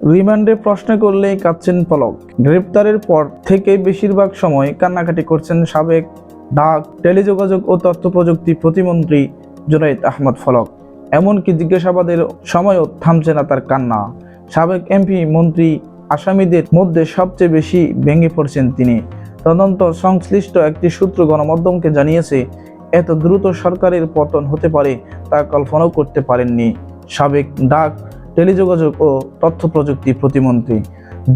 রিমান্ডে প্রশ্ন করলেই কাঁদছেন পলক। গ্রেপ্তারের পর থেকে বেশিরভাগ সময় কান্নাকাটি করছেন সাবেক ডাক, টেলিযোগাযোগ ও তথ্য প্রযুক্তি প্রতিমন্ত্রী জুনাইদ আহমদ ফলক। এমনকি জিজ্ঞাসাবাদের সময়ও থামছে না তার কান্না। সাবেক এমপি মন্ত্রী আসামিদের মধ্যে সবচেয়ে বেশি ভেঙে পড়ছেন তিনি। তদন্ত সংশ্লিষ্ট একটি সূত্র গণমাধ্যমকে জানিয়েছে, এত দ্রুত সরকারের পতন হতে পারে তা কল্পনাও করতে পারেননি। সাবেক ডাক টেলিযোগাযোগ ও তথ্য প্রযুক্তি প্রতিমন্ত্রী।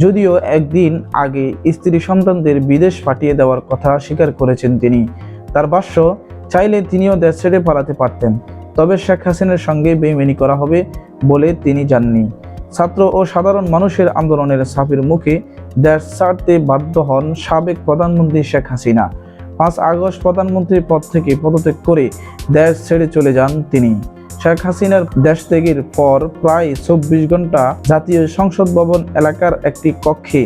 যদিও একদিন আগে স্ত্রী সন্তানদের বিদেশ পাঠিয়ে দেওয়ার কথা স্বীকার করেছেন তিনি। তার ভাষ্য চাইলে তিনিও দেশ ছেড়ে পালাতে পারতেন। তবে শেখ হাসিনার সঙ্গে বেমেনি করা হবে বলে তিনি জাননি। ছাত্র ও সাধারণ মানুষের আন্দোলনের ছাপের মুখে দেশ ছাড়তে বাধ্য হন সাবেক প্রধানমন্ত্রী শেখ হাসিনা। পাঁচ আগস্ট প্রধানমন্ত্রীর পদ থেকে পদত্যাগ করে দেশ ছেড়ে চলে যান তিনি। শেখ হাসিনার দেশ ত্যাগের পর প্রায় চব্বিশ ঘণ্টা জাতীয় সংসদ ভবন এলাকার একটি কক্ষে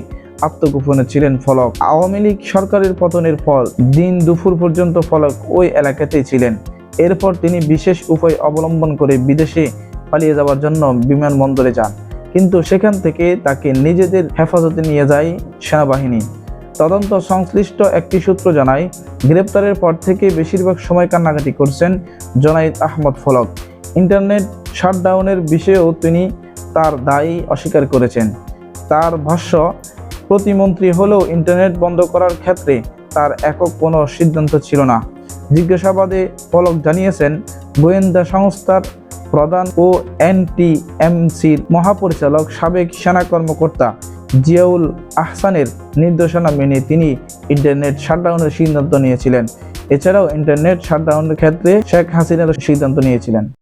আত্মগোপনে ছিলেন ফলক। আওয়ামী লীগ সরকারের পতনের পর দিন দুপুর পর্যন্ত ফলক ওই এলাকাতেই ছিলেন। এরপর তিনি বিশেষ উপায় অবলম্বন করে বিদেশে পালিয়ে যাওয়ার জন্য বিমানবন্দরে যান। কিন্তু সেখান থেকে তাকে নিজেদের হেফাজতে নিয়ে যায় সেনাবাহিনী। তদন্ত সংশ্লিষ্ট একটি সূত্র জানায়, গ্রেপ্তারের পর থেকে বেশিরভাগ সময় কান্নাকাটি করছেন জনাইদ আহমদ ফলক। ইন্টারনেট শাটডাউনের বিষয়েও তিনি তার দায়ী অস্বীকার করেছেন। তার ভাষ্য, প্রতিমন্ত্রী হলেও ইন্টারনেট বন্ধ করার ক্ষেত্রে তার একক কোনো সিদ্ধান্ত ছিল না। জিজ্ঞাসাবাদে পলক জানিয়েছেন, গোয়েন্দা সংস্থার প্রধান ও এনটিএমসির মহাপরিচালক সাবেক সেনা কর্মকর্তা জিয়াউল আহসানের নির্দেশনা মেনে তিনি ইন্টারনেট শাটডাউনের সিদ্ধান্ত নিয়েছিলেন। এছাড়াও ইন্টারনেট শাটডাউনের ক্ষেত্রে শেখ হাসিনার সিদ্ধান্ত নিয়েছিলেন।